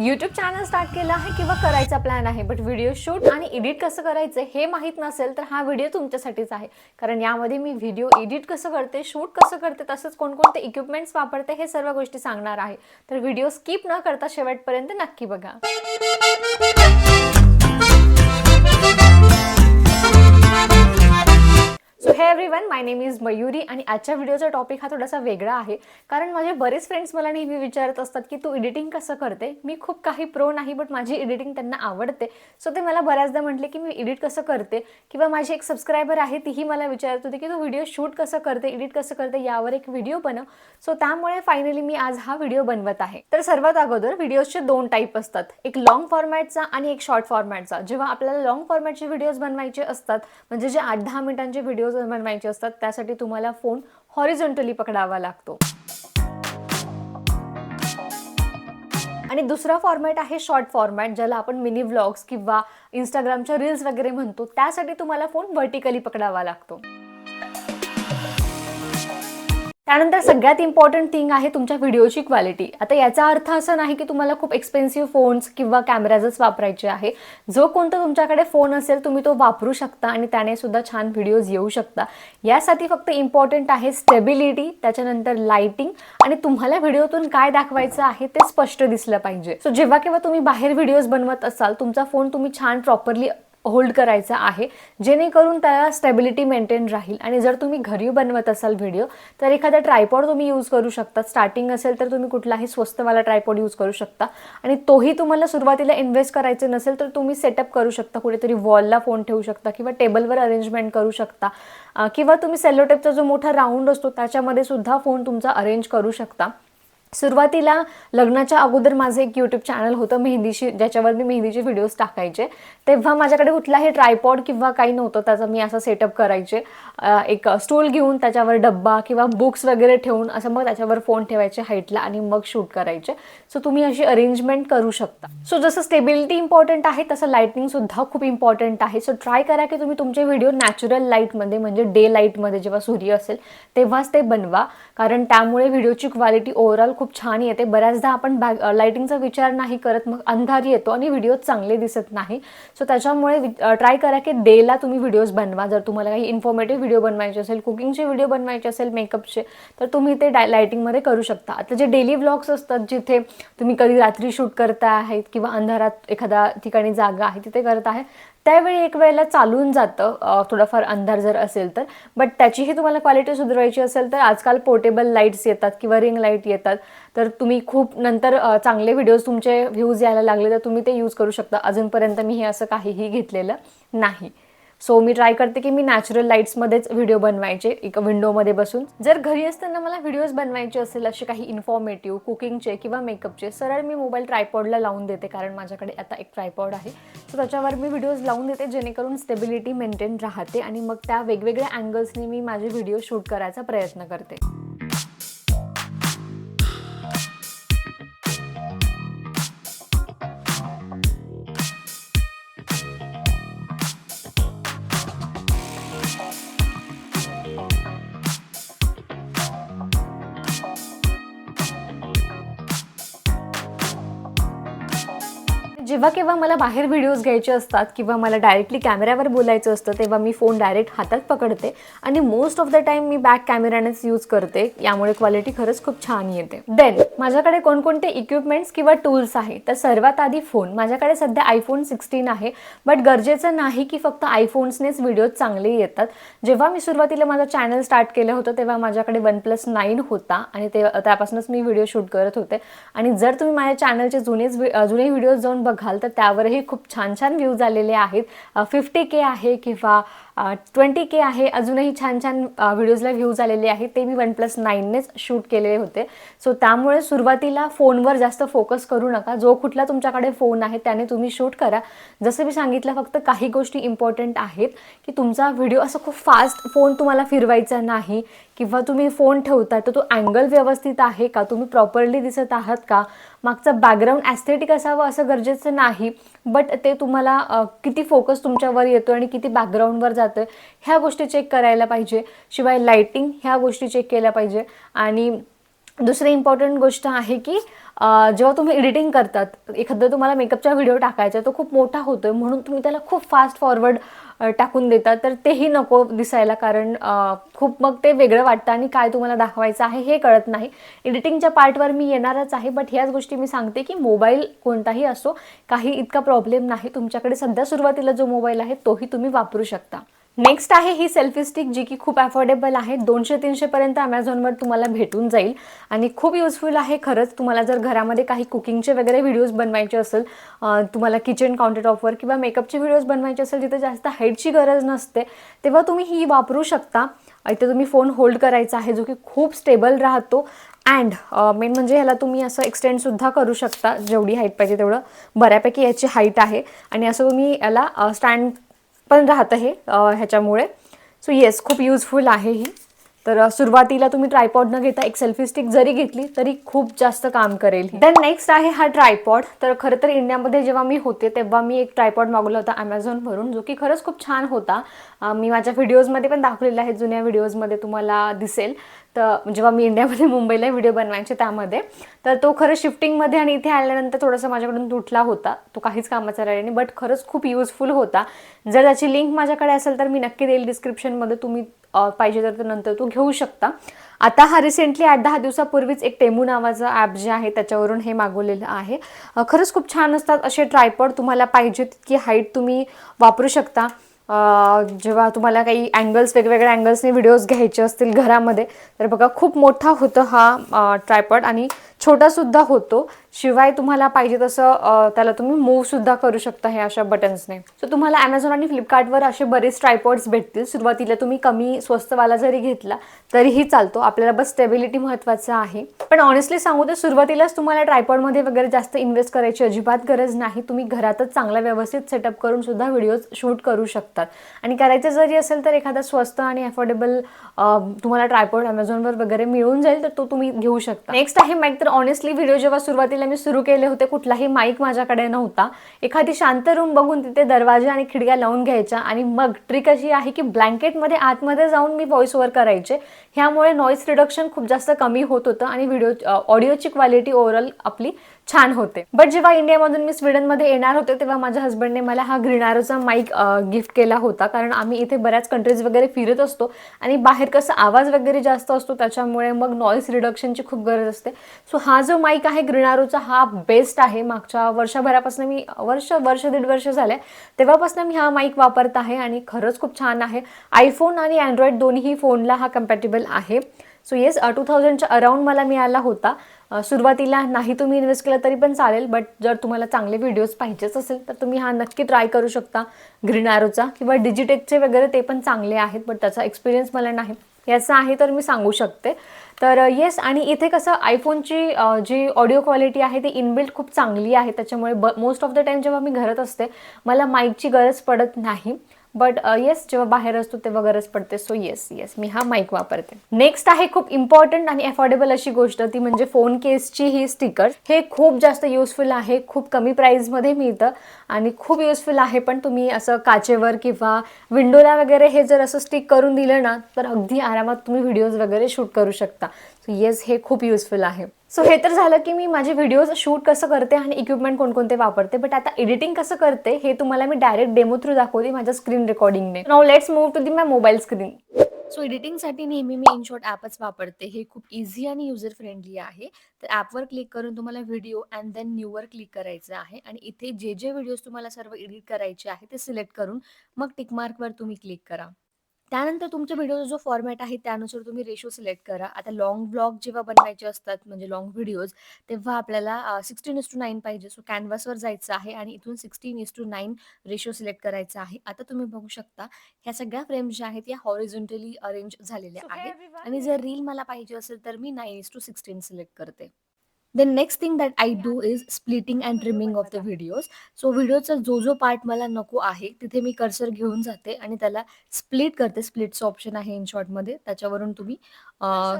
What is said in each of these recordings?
YouTube channel start केलं आहे किंवा करायचा प्लॅन आहे बट व्हिडिओ शूट आणि एडिट कसं करायचं हे माहीत नसेल तर हा व्हिडिओ तुमच्यासाठीच आहे. कारण यामध्ये मी व्हिडिओ एडिट कसं करते शूट कसं करते तसंच कोणकोणते इक्विपमेंट्स वापरते हे सर्व गोष्टी सांगणार आहे. तर व्हिडिओ स्किप न करता शेवटपर्यंत नक्की बघा. So hey everyone my name is Mayuri आणि आजच्या व्हिडिओचा टॉपिक हा थोडासा वेगळा आहे. कारण माझे बरेच फ्रेंड्स मला नेहमी विचारत असतात की तू एडिटिंग कसं करते? मी खूप काही प्रो नाही बट माझी एडिटिंग त्यांना आवडते. सो ते मला बऱ्याचदा म्हटले की मी एडिट कसं करते? किंवा माझी एक सबस्क्रायबर आहे तीही मला विचारत होती की तू व्हिडिओ शूट कसं करते एडिट कसं करते? यावर एक व्हिडिओ बनव. सो त्यामुळे फायनली मी आज हा व्हिडिओ बनवत आहे. तर सर्वात अगोदर व्हिडिओजचे दोन टाईप असतात. एक लॉंग फॉर्मॅटचा आणि एक शॉर्ट फॉर्मॅटचा जेव्हा आपल्याला लॉंग फॉर्मॅटचे व्हिडिओज बनवायचे असतात म्हणजे जे आठ दहा मिनिटांचे व्हिडिओ व्हिडिओज बनवायचे असतात त्यासाठी तुम्हाला फोन हॉरिझॉन्टली पकडावा लागतो. आणि दुसरा फॉर्मॅट आहे शॉर्ट फॉर्मॅट ज्याला आपण मिनी व्लॉग्स किंवा इंस्टाग्रामच्या रील्स वगैरे म्हणतो त्यासाठी तुम्हाला फोन व्हर्टिकली पकडावा लागतो. त्यानंतर सगळ्यात इम्पॉर्टंट थिंग आहे तुमच्या व्हिडिओची क्वालिटी आता याचा अर्थ असा नाही की तुम्हाला खूप एक्सपेन्सिव्ह फोन्स किंवा कॅमेराजच वापरायचे आहे. जो कोणता तुमच्याकडे फोन असेल तुम्ही तो वापरू शकता आणि त्याने सुद्धा छान व्हिडिओज येऊ शकता. यासाठी फक्त इम्पॉर्टंट आहे स्टेबिलिटी त्याच्यानंतर लाइटिंग आणि तुम्हाला व्हिडिओतून काय दाखवायचं आहे ते स्पष्ट दिसलं पाहिजे. सो जेव्हा केव्हा तुम्ही बाहेर व्हिडिओज बनवत असाल तुमचा फोन तुम्ही छान प्रॉपरली होल्ड करायचा आहे जेणेकरून त्याला स्टेबिलिटी मेंटेन राहील. आणि जर तुम्ही घरी बनवत असाल व्हिडिओ तर एखादा ट्रायपॉड तुम्ही यूज करू शकता. स्टार्टिंग असेल तर तुम्ही कुठलाही स्वस्तवाला ट्रायपॉड यूज करू शकता. आणि तोही तुम्हाला सुरुवातीला इन्व्हेस्ट करायचे नसेल तर तुम्ही सेटअप करू शकता. कुठेतरी वॉलला फोन ठेवू शकता किंवा टेबलवर अरेंजमेंट करू शकता. किंवा तुम्ही सेलोटेपचा जो मोठा राऊंड असतो त्याच्यामध्ये सुद्धा फोन तुमचा अरेंज करू शकता. सुरुवातीला लग्नाच्या अगोदर माझं एक यूट्यूब चॅनल होतं मेहंदीशी ज्याच्यावर मी मेहंदीचे व्हिडिओज टाकायचे. तेव्हा माझ्याकडे कुठलाही ट्रायपॉड किंवा काही नव्हतं त्याचा मी असं सेटअप करायचे. एक स्टूल घेऊन त्याच्यावर डब्बा किंवा बुक्स वगैरे ठेवून असं मग त्याच्यावर फोन ठेवायचे हाईटला आणि मग शूट करायचे. सो तुम्ही अशी अरेंजमेंट करू शकता. सो जसं स्टेबिलिटी इम्पॉर्टंट आहे तसं लाईटनिंग सुद्धा खूप इम्पॉर्टंट आहे. सो ट्राय करा की तुम्ही तुमचे व्हिडिओ नॅचरल लाईटमध्ये म्हणजे डे लाईटमध्ये जेव्हा सूर्य असेल तेव्हाच ते बनवा. कारण त्यामुळे व्हिडिओची क्वालिटी ओव्हरऑल खूप छान येते. बऱ्याचदा आपण बॅग लाईटिंगचा विचार नाही करत मग अंधार येतो आणि व्हिडिओ चांगले दिसत नाही. सो त्याच्यामुळे ट्राय करा की डेला तुम्ही व्हिडिओज बनवा. जर तुम्हाला काही इन्फॉर्मेटिव्ह व्हिडिओ बनवायचे असेल कुकिंगचे व्हिडिओ बनवायचे असेल मेकअपचे तर तुम्ही ते डाय लायटिंगमध्ये करू शकता. आता जे डेली व्लॉग्स असतात जिथे तुम्ही कधी रात्री शूट करता आहेत किंवा अंधारात एखाद्या ठिकाणी जागा आहे तिथे करत आहे त्यावेळी एक वेळेला चालून जातं. थोडंफार थोडाफार अंधार जर असेल तर. बट त्याचीही तुम्हाला क्वालिटी सुधारायची असेल तर आजकाल पोर्टेबल लाईट्स येतात किंवा रिंग लाइट येतात. तर तुम्ही खूप नंतर चांगले व्हिडिओज तुमचे व्ह्यूज यायला लागले तर तुम्ही ते यूज करू शकता. अजूनपर्यंत मी हे असं काहीही घेतलेलं नाही. सो मी ट्राय करते की मी नॅचरल लाईट्समध्येच व्हिडिओ बनवायचे एका विंडोमध्ये बसून. जर घरी असताना मला व्हिडिओज बनवायचे असेल असे काही इन्फॉर्मेटिव्ह कुकिंगचे किंवा मेकअपचे सरळ मी मोबाईल ट्रायपॉडला लावून देते कारण माझ्याकडे आता एक ट्रायपॉड आहे. सो त्याच्यावर मी व्हिडिओज लावून देते जेणेकरून स्टेबिलिटी मेंटेन राहते आणि मग त्या वेगवेगळ्या अँगल्सनी मी माझे व्हिडिओ शूट करायचा प्रयत्न करते. जेव्हा केव्हा मला बाहेर व्हिडिओज घ्यायचे असतात किंवा मला डायरेक्टली कॅमेऱ्यावर बोलायचं असतं तेव्हा मी फोन डायरेक्ट हातात पकडते. आणि मोस्ट ऑफ द टाइम मी बॅक कॅमेऱ्यानेच यूज करते. यामुळे क्वालिटी खरंच खूप छान येते. देन माझ्याकडे कोणकोणते इक्विपमेंट्स किंवा टूल्स आहे तर सर्वात आधी फोन माझ्याकडे सध्या आयफोन सिक्स्टीन आहे. बट गरजेचं नाही की फक्त आयफोन्सनेच व्हिडिओज चांगले येतात. जेव्हा मी सुरुवातीला माझं चॅनल स्टार्ट केलं होतं तेव्हा माझ्याकडे वन प्लस नाईन होता. आणि ते त्यापासूनच मी व्हिडिओ शूट करत होते. आणि जर तुम्ही माझ्या चॅनलचे जुनेच जुने व्हिडिओज जाऊन बघा तर त्यावरही खूप छान छान व्ह्यूज आलेले आहेत. फिफ्टी के आहे किंवा ट्वेंटी के आहे. अजूनही छान छान व्हिडिओजला व्ह्यूज आलेले आहेत. ते मी वन प्लस नाईननेच शूट केलेले होते. सो त्यामुळे सुरुवातीला फोनवर जास्त फोकस करू नका. जो कुठला तुमच्याकडे फोन आहे त्याने तुम्ही शूट करा. जसं मी सांगितलं फक्त काही गोष्टी इम्पॉर्टंट आहेत की तुमचा व्हिडिओ असं खूप फास्ट फोन तुम्हाला फिरवायचा नाही किंवा तुम्ही फोन ठेवता तर तो अँगल व्यवस्थित आहे का? तुम्ही प्रॉपरली दिसत आहात का? मागचा बॅकग्राऊंड ॲस्थेटिक असावं असं गरजेचं नाही. बट ते तुम्हाला किती फोकस तुमच्यावर येतो आणि किती बॅकग्राऊंडवर जातो ह्या गोष्टी चेक करायला पाहिजे. शिवाय लाईटिंग ह्या गोष्टी चेक केल्या पाहिजे. आणि दुसरी इम्पॉर्टंट गोष्ट आहे की जेव्हा तुम्ही एडिटिंग करतात एखादा तुम्हाला मेकअपचा व्हिडिओ टाकायचा तो खूप मोठा होतोय म्हणून तुम्ही त्याला खूप फास्ट फॉरवर्ड टाकून देता. तर तेही नको दिसायला कारण खूप मग ते वेगळं वाटतं आणि काय तुम्हाला दाखवायचं आहे हे कळत नाही. एडिटिंगच्या पार्टवर मी येणारच आहे बट ह्याच गोष्टी मी सांगते की मोबाईल कोणताही असो काही इतका प्रॉब्लेम नाही. तुमच्याकडे सध्या सुरुवातीला जो मोबाईल आहे तोही तुम्ही वापरू शकता. नेक्स्ट आहे ही सेल्फी स्टिक जी की खूप अफोर्डेबल आहे. दोनशे तीनशेपर्यंत अमेझॉनवर तुम्हाला भेटून जाईल. आणि खूप युजफुल आहे खरंच. तुम्हाला जर घरामध्ये काही कुकिंगचे वगैरे व्हिडिओज बनवायचे असेल तुम्हाला किचन काउंटर टॉपवर किंवा मेकअपचे व्हिडिओज बनवायचे असेल जिथे जास्त हाईटची गरज नसते तेव्हा तुम्ही ही वापरू शकता. इथे तुम्ही फोन होल्ड करायचा आहे जो की खूप स्टेबल राहतो. अँड मेन म्हणजे ह्याला तुम्ही असं एक्सटेंडसुद्धा करू शकता जेवढी हाईट पाहिजे तेवढं. बऱ्यापैकी याची हाईट आहे. आणि असं तुम्ही याला स्टँड पण राहतं हे ह्याच्यामुळे. सो येस खूप युजफुल आहे ही. तर सुरुवातीला तुम्ही ट्रायपॉड न घेता एक सेल्फी स्टिक जरी घेतली तरी खूप जास्त काम करेल देन नेक्स्ट आहे हा ट्रायपॉड तर खरं तर इंडियामध्ये जेव्हा मी होते तेव्हा मी एक ट्रायपॉड मागवला होता ॲमेझॉनवरून जो की खरंच खूप छान होता. मी माझ्या व्हिडिओजमध्ये पण दाखवलेला आहे जुन्या व्हिडिओजमध्ये तुम्हाला दिसेल. तर जेव्हा मी इंडियामध्ये मुंबईला व्हिडिओ बनवायचे त्यामध्ये. तर तो खरं शिफ्टिंगमध्ये आणि इथे आल्यानंतर थोडासा माझ्याकडून तुटला होता. तो काहीच कामाचा राहिला नाही बट खरंच खूप युजफुल होता. जर त्याची लिंक माझ्याकडे असेल तर मी नक्की देईल डिस्क्रिप्शनमध्ये तुम्ही पाहिजे तर नंतर तो घेऊ शकता. आता हा रिसेंटली आठ दहा दिवसापूर्वीच एक टेमू नावाचं ॲप जे आहे त्याच्यावरून हे मागवलेलं आहे. खरंच खूप छान असतात असे ट्रायपॉड तुम्हाला पाहिजे तितकी हाईट तुम्ही वापरू शकता. जेव्हा तुम्हाला काही अँगल्स वेगवेगळ्या अँगल्सने व्हिडिओज घ्यायचे असतील घरामध्ये तर बघा खूप मोठा होतं हा ट्रायपॉड आणि छोटासुद्धा होतो. शिवाय तुम्हाला पाहिजे तसं त्याला तुम्ही मूवसुद्धा करू शकता हे अशा बटन्सने सो तुम्हाला ॲमेझॉन आणि फ्लिपकार्टवर असे बरेच ट्रायपॉड्स भेटतील. सुरुवातीला तुम्ही कमी स्वस्तवाला जरी घेतला तरीही चालतो. आपल्याला बस स्टेबिलिटी महत्त्वाचं आहे. पण ऑनेस्टली सांगू तर सुरुवातीलाच तुम्हाला ट्रायपॉडमध्ये वगैरे जास्त इन्व्हेस्ट करायची अजिबात गरज नाही. तुम्ही घरातच चांगला व्यवस्थित सेटअप करून सुद्धा व्हिडिओज शूट करू शकतात. आणि करायचं जरी असेल तर एखादा स्वस्त आणि अफोर्डेबल तुम्हाला ट्रायपॉड अमेझॉनवर वगैरे मिळून जाईल तर तो तुम्ही घेऊ शकता. नेक्स्ट आहे मॅक तर ऑनेस्टली व्हिडिओ जेव्हा सुरुवातीला मी सुरू केले होते कुठलाही माईक माझ्याकडे नव्हता. एखादी शांत रूम बघून तिथे दरवाजा आणि खिडक्या लावून घ्यायच्या आणि मग ट्रिक अशी आहे की ब्लँकेटमध्ये आतमध्ये जाऊन मी व्हॉइस ओव्हर करायचे. ह्यामुळे नॉईस रिडक्शन खूप जास्त कमी होत होतं आणि व्हिडिओ ऑडिओची क्वालिटी ओव्हरऑल आपली छान होते. बट जेव्हा इंडियामधून मी स्वीडनमध्ये येणार होते तेव्हा माझ्या हस्बंडने मला हा ग्रिनारोचा माईक गिफ्ट केला होता. कारण आम्ही इथे बऱ्याच कंट्रीज वगैरे फिरत असतो आणि बाहेर कसं आवाज वगैरे जास्त असतो त्याच्यामुळे मग नॉईस रिडक्शनची खूप गरज असते. सो हा जो माईक आहे ग्रिनारोचा हा बेस्ट आहे. मागच्या वर्षभरापासून मी वर्ष वर्ष दीड वर्ष झाले. तेव्हापासून मी हा माईक वापरत आहे आणि खरंच खूप छान आहे. आयफोन आणि अँड्रॉइड दोन्ही फोनला हा कम्पॅटेबल आहे. सो येस टू थाउजंडच्या अराऊंड मला मिळाला होता. Uh, सुरुवातीला नाही तुम्ही इन्व्हेस्ट केलं तरी पण चालेल बट जर तुम्हाला चांगले व्हिडिओज पाहिजेच असेल तर तुम्ही हा नक्की ट्राय करू शकता ग्रीन ॲरोचा किंवा डिजिटेकचे वगैरे ते पण चांगले आहेत बट त्याचा एक्सपिरियन्स मला नाही. याचा आहे तर मी सांगू शकते. तर uh, येस आणि इथे कसं आयफोनची uh, जी ऑडिओ क्वालिटी आहे ती इनबिल्ट खूप चांगली आहे. त्याच्यामुळे ब मोस्ट ऑफ द टाईम जेव्हा मी घरात असते मला माईकची गरज पडत नाही. बट येस uh, जेव्हा बाहेर असतो तेव्हा गरज पडते. सो येस येस मी हा माईक वापरते. नेक्स्ट आहे खूप इम्पॉर्टंट आणि अफोर्डेबल अशी गोष्ट. ती म्हणजे फोन केसची ही स्टिकर हे खूप जास्त युजफुल आहे. खूप कमी प्राईजमध्ये मिळतं. आणि खूप युजफुल आहे पण तुम्ही असं काचेवर किंवा विंडोला वगैरे हे जर असं स्टिक करून दिलं ना तर अगदी आरामात तुम्ही व्हिडिओज वगैरे शूट करू शकता. सो येस हे खूप युजफुल आहे. सो हे तर झालं की मी माझे व्हिडिओज शूट कसं करते आणि इक्विपमेंट कोणकोणते वापरते बट आता एडिटिंग कसं करते हे तुम्हाला मी डायरेक्ट डेमो थ्रू दाखवते माझ्या स्क्रीन रेकॉर्डिंगने नाव let's move to the my mobile screen so एडिटिंगसाठी नेहमी मी इनशॉट ॲपच वापरते. हे खूप इझी आणि युजर फ्रेंडली आहे. तर ॲपवर क्लिक करून तुम्हाला व्हिडिओ अँड देन न्यूवर क्लिक करायचं आहे. आणि इथे जे जे व्हिडिओज तुम्हाला सर्व एडिट करायचे आहे ते सिलेक्ट करून मग टिकमार्कवर तुम्ही क्लिक करा. त्यानंतर तुमच्या व्हिडिओचा जो फॉर्मॅट आहे त्यानुसार तुम्ही रेशो सिलेक्ट करा. आता लाँग ब्लॉग जेव्हा बनवायचे असतात म्हणजे लाँग व्हिडिओज तेव्हा आपल्याला सिक्स्टीन इस टू नाईन पाहिजे. सो कॅनव्हासवर जायचं आहे आणि इथून sixteen is to nine ratio select करायचा आहे. आता तुम्ही बघू शकता ह्या सगळ्या फ्रेम्स ज्या आहेत या हॉरिझोंटली अरेंज झालेल्या आहेत. आणि जर रील मला पाहिजे असेल तर मी nine is to sixteen select करते. Then next thing that I do is splitting and trimming of the videos so व्हिडिओचा जो जो पार्ट मला नको आहे तिथे मी कर्सर घेऊन जाते आणि त्याला स्प्लिट करते. स्प्लिटचं ऑप्शन आहे इन शॉर्टमध्ये त्याच्यावरून तुम्ही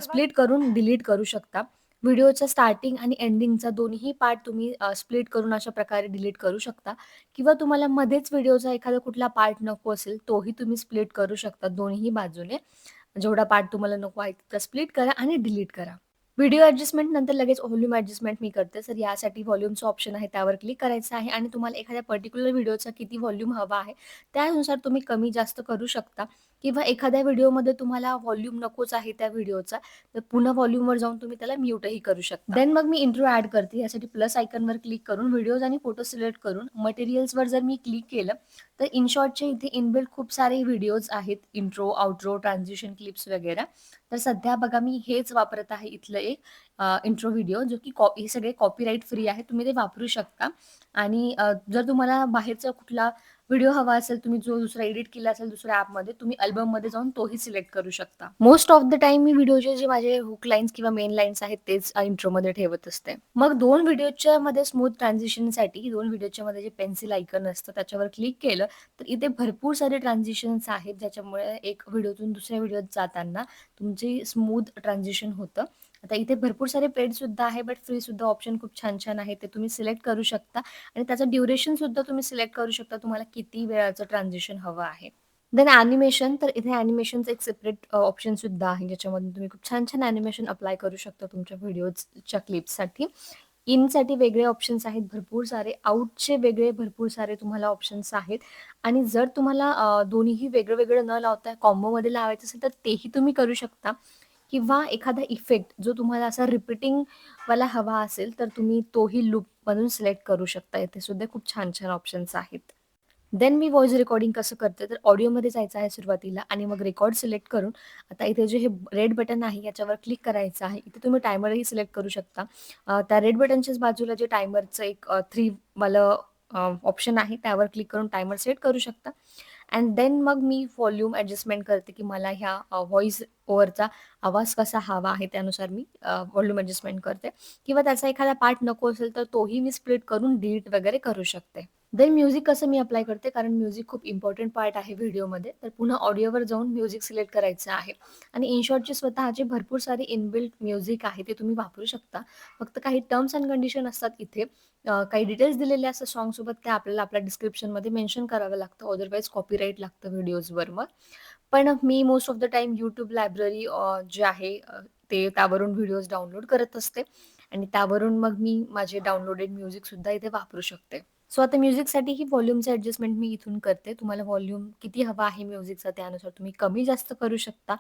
स्प्लिट करून डिलीट करू शकता. व्हिडिओच्या स्टार्टिंग आणि एंडिंगचा दोन्ही पार्ट तुम्ही स्प्लिट करून अशा प्रकारे डिलीट करू शकता. किंवा तुम्हाला मध्येच व्हिडिओचा एखादा कुठला पार्ट नको असेल तोही तुम्ही स्प्लिट करू शकता दोन्ही बाजूने. जेवढा पार्ट तुम्हाला नको आहे तिथं स्प्लिट करा आणि डिलीट करा. व्हिडिओ ॲडजस्टमेंट नंतर लगेच व्हॉल्यूम ॲडजस्टमेंट मी करते. तर यासाठी व्हॉल्यूमचं ऑप्शन आहे त्यावर क्लिक करायचं आहे आणि तुम्हाला एखाद्या पर्टिक्युलर व्हिडिओचा किती व्हॉल्यूम हवा आहे, त्यानुसार तुम्ही कमी जास्त करू शकता किंवा एखाद्या व्हिडिओमध्ये तुम्हाला व्हॉल्यूम नकोच आहे त्या व्हिडिओचा, तर पुन्हा व्हॉल्यूमवर जाऊन तुम्ही त्याला म्यूटही करू शकता. देन मग मी इंट्रो ॲड करते. यासाठी प्लस आयकॉनवर क्लिक करून व्हिडिओज आणि फोटो सिलेक्ट करून मटेरियल्सवर जर मी क्लिक केलं, तर इन शॉर्टचे इथे इनबिल्ट खूप सारे व्हिडिओज आहेत. इंट्रो, आउट्रो, ट्रान्झिशन क्लिप्स वगैरे. तर सध्या बघा मी हेच वापरत आहे इथलं एक इंट्रो व्हिडिओ जो की कॉ हे सगळे कॉपीराईट फ्री आहे. तुम्ही ते वापरू शकता आणि जर तुम्हाला बाहेरचा कुठला व्हिडिओ हवा असेल, तुम्ही जो दुसरा एडिट केला असेल दुसऱ्या ॲपमध्ये, तुम्ही अल्बममध्ये जाऊन तोही सिलेक्ट करू शकता. मोस्ट ऑफ द टाईम मी व्हिडिओचे जे माझे हुक लाईन्स किंवा मेन लाईन्स आहेत तेच इंट्रोमध्ये ठेवत असते. मग दोन व्हिडिओच्या मध्ये स्मूथ ट्रान्झिशनसाठी दोन व्हिडिओच्या मध्ये जे पेन्सिल आयकन असतं त्याच्यावर क्लिक केलं, तर इथे भरपूर सारे ट्रान्झिशन्स आहेत ज्याच्यामुळे एक व्हिडिओतून दुसऱ्या व्हिडिओत जाताना तुमची स्मूथ ट्रान्झिशन होतं. आता इथे भरपूर सारे पेड सुद्धा आहे, बट फ्री सुद्धा ऑप्शन खूप छान-छान आहे. ते तुम्ही सिलेक्ट करू शकता आणि त्याचं ड्युरेशन सुद्धा तुम्ही सिलेक्ट करू शकता. तुम्हाला किती वेळाचं ट्रान्झेक्शन हवं आहे. देन ॲनिमेशन तर इथे ॲनिमेशनचं एक सेपरेट ऑप्शन सुद्धा आहे, ज्याच्यामधून तुम्ही खूप छान-छान ॲनिमेशन अप्लाय करू शकता तुमच्या व्हिडिओजच्या क्लिप्ससाठी. इनसाठी वेगळे ऑप्शन्स आहेत भरपूर सारे. आउटचे वेगळे भरपूर सारे तुम्हाला ऑप्शन्स आहेत आणि जर तुम्हाला दोन्हीही वेगळं-वेगळं न लावता कॉम्बोमध्ये लावायचं असेल, तर तेही तुम्ही करू शकता किंवा एखादा इफेक्ट जो तुम्हाला असा रिपीटिंग वाला हवा असेल, तर तुम्ही तोही लूपमधून सिलेक्ट करू शकता. इथे सुद्धा खूप छान-छान ऑप्शन्स आहेत. देन मी व्हॉइस रेकॉर्डिंग कसं करते, तर ऑडिओमध्ये जायचं आहे सुरुवातीला आणि मग रेकॉर्ड सिलेक्ट करून आता इथे जे हे रेड बटन आहे याच्यावर क्लिक करायचं आहे. इथे तुम्ही टायमरही सिलेक्ट करू शकता. त्या रेड बटनच्याच बाजूला जे टायमरचं एक अ, 3 वालं ऑप्शन आहे त्यावर क्लिक करून टायमर सेट करू शकता अँड देन मग मी व्हॉल्यूम ॲडजस्टमेंट करते, की मला ह्या व्हॉइस व्हॉईस ओव्हरचा आवाज कसा हवा आहे त्यानुसार मी व्हॉल्यूम ॲडजस्टमेंट करते किंवा त्याचा एखादा पार्ट नको असेल, तर तोही मी स्प्लिट करून डिलीट वगैरे करू शकते. देन म्युझिक कसं मी अप्लाय करते, कारण म्युझिक खूप इम्पॉर्टंट पार्ट आहे व्हिडिओमध्ये. तर पुन्हा ऑडिओवर जाऊन म्युझिक सिलेक्ट करायचं आहे आणि इनशॉर्टचे स्वतःचे भरपूर सारे इनबिल्ट म्युझिक आहे ते तुम्ही वापरू शकता. फक्त काही टर्म्स अँड कंडिशन असतात इथे. काही डिटेल्स दिलेले असतात सॉन्गसोबत ते आपल्याला आपल्या डिस्क्रिप्शनमध्ये मेन्शन करावं लागतं. अदरवाईज कॉपीराईट लागतं व्हिडिओजवर मग. पण मी most of the time YouTube library जे आहे ते त्यावरून व्हिडिओज डाउनलोड करत असते आणि त्यावरून मग मी माझे डाउनलोडेड म्युझिक सुद्धा इथे वापरू शकते. सो आता म्युझिकसाठी ही व्हॉल्यूमचं ॲडजस्टमेंट मी इथून करते. तुम्हाला व्हॉल्यूम किती हवा आहे म्युझिकचा त्यानुसार तुम्ही कमी जास्त करू शकता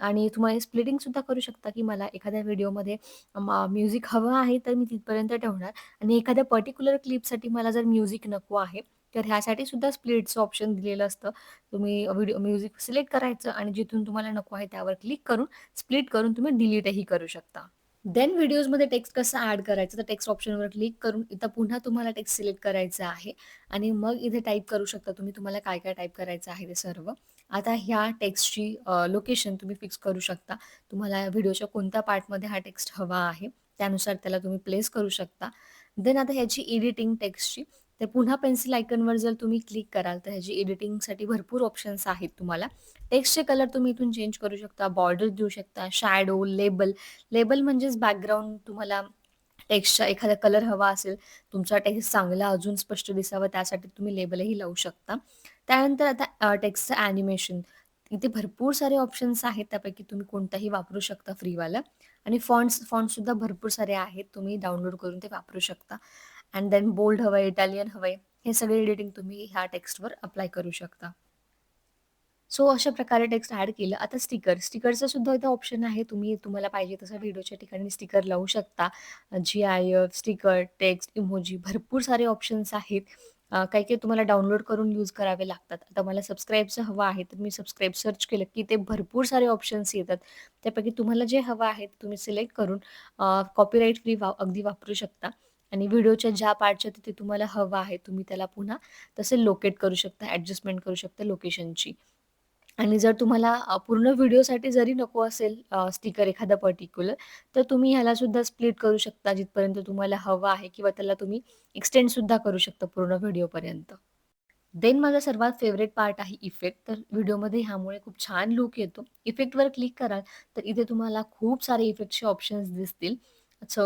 आणि तुम्हाला स्प्लिटिंग सुद्धा करू शकता, की मला एखाद्या व्हिडिओमध्ये म्युझिक हवं आहे, तर मी तिथपर्यंत ठेवणार आणि एखाद्या पर्टिक्युलर क्लिपसाठी मला जर म्युझिक नको आहे, तर ह्यासाठी सुद्धा स्प्लिटचं ऑप्शन दिलेलं असतं. तुम्ही व्हिडिओ म्युझिक सिलेक्ट करायचं आणि जिथून तुम्हाला नको आहे त्यावर क्लिक करून स्प्लिट करून तुम्ही डिलीटही करू शकता. देन व्हिडिओजमध्ये टेक्स्ट कसं ॲड करायचं, तर टेक्स्ट ऑप्शनवर क्लिक करून इथं पुन्हा तुम्हाला टेक्स्ट सिलेक्ट करायचं आहे आणि मग इथे टाईप करू शकता तुम्ही तुम्हाला काय-काय टाईप करायचं आहे ते सर्व. आता ह्या टेक्स्टची लोकेशन तुम्ही फिक्स करू शकता. तुम्हाला व्हिडिओच्या कोणत्या पार्टमध्ये हा टेक्स्ट हवा आहे, त्यानुसार त्याला तुम्ही प्लेस करू शकता. देन आता ह्याची एडिटिंग टेक्स्टची, तर पुन्हा पेन्सिल आयकनवर जर तुम्ही क्लिक कराल, तर ह्याची एडिटिंगसाठी भरपूर ऑप्शन्स आहेत तुम्हाला. टेक्स्टचे कलर तुम्ही इथून चेंज करू शकता, बॉर्डर देऊ शकता, शॅडो, लेबल. लेबल म्हणजेच बॅकग्राऊंड तुम्हाला टेक्स्टचा एखादा कलर हवा असेल, तुमचा टेक्स्ट चांगला अजून स्पष्ट दिसावा त्यासाठी तुम्ही लेबलही लावू शकता. त्यानंतर आता टेक्स्टचं ॲनिमेशन. इथे भरपूर सारे ऑप्शन्स आहेत, त्यापैकी तुम्ही कोणताही वापरू शकता फ्रीवाला आणि फॉन्ट्स फॉन्ट्ससुद्धा भरपूर सारे आहेत. तुम्ही डाउनलोड करून ते वापरू शकता अँड देन बोल्ड हवंय, इटालियन हवंय, हे सगळे एडिटिंग तुम्ही ह्या टेक्स्टवर अप्लाय करू शकता. सो अशा प्रकारे टेक्स्ट ॲड केलं. आता स्टिकर. स्टिकरचं सुद्धा इथं ऑप्शन आहे. तुम्ही तुम्हाला पाहिजे तसं व्हिडिओच्या ठिकाणी स्टिकर लावू शकता. जी-आय-एफ, स्टिकर, टेक्स्ट, इमोजी भरपूर सारे ऑप्शन्स आहेत. काही-काही तुम्हाला डाउनलोड करून यूज करावे लागतात. आता मला सबस्क्राईबचं हवं आहे, तर मी सबस्क्राईब सर्च केलं, की ते भरपूर सारे ऑप्शन्स येतात. त्यापैकी तुम्हाला जे हवं आहे तुम्ही सिलेक्ट करून कॉपीराईट फ्री वा अगदी वापरू शकता आणि व्हिडिओच्या ज्या पार्टच्या तिथे तुम्हाला हवं आहे, तुम्ही त्याला पुन्हा तसे लोकेट करू शकता, ॲडजस्टमेंट करू शकता लोकेशनची. आणि जर तुम्हाला पूर्ण व्हिडिओसाठी जरी नको असेल स्टिकर एखादा पर्टिक्युलर, तर तुम्ही ह्याला सुद्धा स्प्लिट करू शकता जिथपर्यंत तुम्हाला हवं आहे किंवा त्याला तुम्ही एक्सटेंड सुद्धा करू शकता पूर्ण व्हिडिओपर्यंत. देन माझा सर्वात फेव्हरेट पार्ट आहे इफेक्ट. तर व्हिडिओमध्ये ह्यामुळे खूप छान लुक येतो. इफेक्टवर क्लिक कराल, तर इथे तुम्हाला खूप सारे इफेक्टचे ऑप्शन्स दिसतील.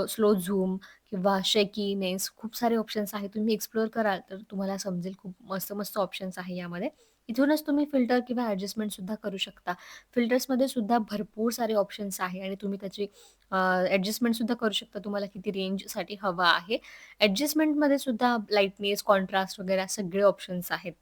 स्लो झूम किंवा शेकीनेस खूप सारे ऑप्शन्स आहेत तुम्ही एक्सप्लोअर कराल तर तुम्हाला समजेल खूप मस्त मस्त ऑप्शन्स आहे यामध्ये. इथूनच तुम्ही फिल्टर किंवा ॲडजस्टमेंटसुद्धा करू शकता. फिल्टर्समध्ये सुद्धा भरपूर सारे ऑप्शन्स आहे आणि तुम्ही त्याची ॲडजस्टमेंटसुद्धा करू शकता. तुम्हाला किती रेंजसाठी हवा आहे. ॲडजस्टमेंटमध्ये सुद्धा लाईटनेस कॉन्ट्रास्ट वगैरे सगळे ऑप्शन्स आहेत.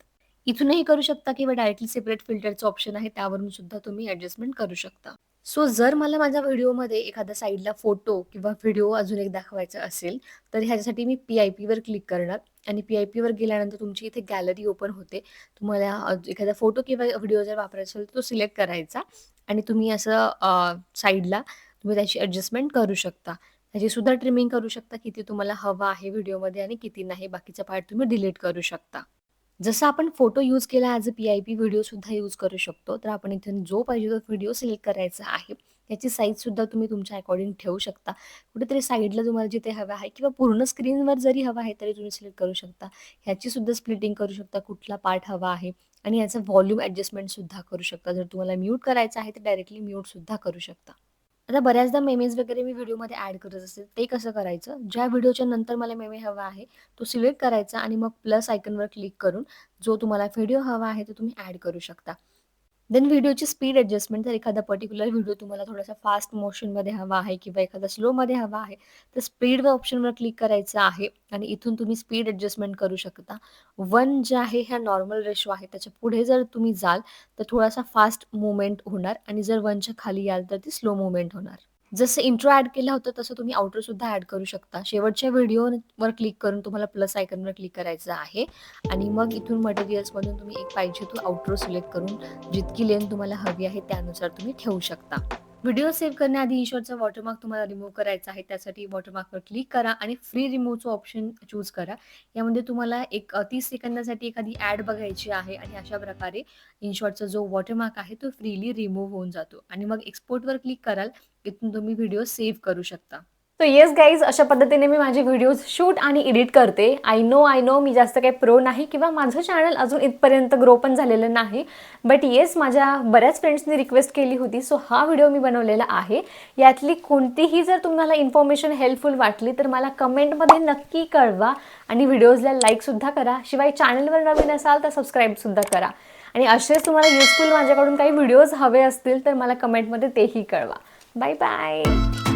इथूनही करू शकता किंवा डायरेक्टली सेपरेट फिल्टरचं ऑप्शन आहे त्यावरून सुद्धा तुम्ही ॲडजस्टमेंट करू शकता. सो जर मला माझ्या व्हिडिओमध्ये एखाद्या साईडला फोटो किंवा व्हिडिओ अजून एक दाखवायचा असेल तर ह्याच्यासाठी मी पी आय पीवर क्लिक करणार. आणि पी आय पीवर गेल्यानंतर तुमची इथे गॅलरी ओपन होते. तुम्हाला एखादा फोटो किंवा व्हिडिओ जर वापरायचा असेल तर तो सिलेक्ट करायचा. आणि तुम्ही असं साईडला तुम्ही त्याची ॲडजस्टमेंट करू शकता. त्याची सुद्धा ट्रिमिंग करू शकता किती तुम्हाला हवा आहे व्हिडिओमध्ये आणि किती नाही. बाकीचा पार्ट तुम्ही डिलीट करू शकता. जसं आपण फोटो यूज केला as a P I P व्हिडिओसुद्धा use करू शकतो. तर आपण इथून जो पाहिजे तो व्हिडिओ सिलेक्ट करायचा आहे. त्याची साईजसुद्धा तुम्ही तुमच्या अकॉर्डिंग ठेवू शकता. कुठेतरी साईडला तुम्हाला जिथे हवं आहे किंवा पूर्ण स्क्रीनवर जरी हवा आहे तरी तुम्ही सिलेक्ट करू शकता. ह्याची सुद्धा स्प्लिटिंग करू शकता कुठला पार्ट हवा आहे आणि याचं व्हॉल्यूम ॲडजस्टमेंटसुद्धा करू शकता. जर तुम्हाला म्यूट करायचं आहे तर डायरेक्टली म्यूटसुद्धा करू शकता. आता बऱ्याचदा मेमेज वगैरे मी व्हिडिओमध्ये ॲड करत असते. ते कसं करायचं? ज्या व्हिडिओच्या नंतर मला मेमे हवा आहे तो सिलेक्ट करायचा आणि मग प्लस आयकनवर क्लिक करून जो तुम्हाला व्हिडिओ हवा आहे तो तुम्ही ॲड करू शकता. देन व्हिडिओची स्पीड ॲडजस्टमेंट जर एखादा पर्टिक्युलर व्हिडिओ तुम्हाला थोडासा फास्ट मोशनमध्ये हवा आहे किंवा एखादा स्लोमध्ये हवा आहे तर स्पीड ऑप्शनवर क्लिक करायचं आहे आणि इथून तुम्ही स्पीड ॲडजस्टमेंट करू शकता. वन जे आहे ह्या नॉर्मल रेशो आहे त्याच्या पुढे जर तुम्ही जाल तर थोडासा फास्ट मुवमेंट होणार आणि जर वनच्या खाली याल तर ती स्लो मुवमेंट होणार. जसं इंट्रो ॲड केलं होतं तसं तुम्ही आउटर सुद्धा ॲड करू शकता. शेवटच्या व्हिडिओवर क्लिक करून तुम्हाला प्लस आयकनवर क्लिक करायचं आहे. आणि मग इथून मटेरियल्समधून तुम्ही एक पाहिजे तो आउटरो सिलेक्ट करून जितकी लेंथ तुम्हाला हवी आहे त्यानुसार तुम्ही ठेवू शकता. व्हिडिओ सेव्ह करण्याआधी ईश्वरचा वॉटरमार्क तुम्हाला रिमूव्ह करायचा आहे. त्यासाठी वॉटरमार्कवर क्लिक करा आणि फ्री रिमूव्हचं ऑप्शन चूज करा. यामध्ये तुम्हाला एक तीस सेकंदासाठी एखादी ॲड बघायची आहे आणि अशा प्रकारे इनशॉटचा जो वॉटरमार्क आहे तो फ्रीली रिमूव्ह होऊन जातो. आणि मग एक्सपोर्टवर क्लिक कराल इथून तुम्ही व्हिडिओ सेव्ह करू शकता. सो येस गाईज अशा पद्धतीने मी माझे व्हिडिओज शूट आणि एडिट करते. आय नो आय नो मी जास्त काही प्रो नाही किंवा माझं चॅनल अजून इथपर्यंत ग्रो पण झालेलं नाही. बट येस माझ्या बऱ्याच फ्रेंड्सनी रिक्वेस्ट केली होती. सो हा व्हिडिओ मी बनवलेला आहे. यातली कोणतीही जर तुम्हाला इन्फॉर्मेशन हेल्पफुल वाटली तर मला कमेंटमध्ये नक्की कळवा आणि व्हिडिओजला लाईकसुद्धा करा. शिवाय चॅनलवर नवीन असाल तर सबस्क्राईबसुद्धा करा. आणि असेच तुम्हाला युजफुल माझ्याकडून काही व्हिडिओज हवे असतील तर मला कमेंटमध्ये तेही कळवा. Bye bye!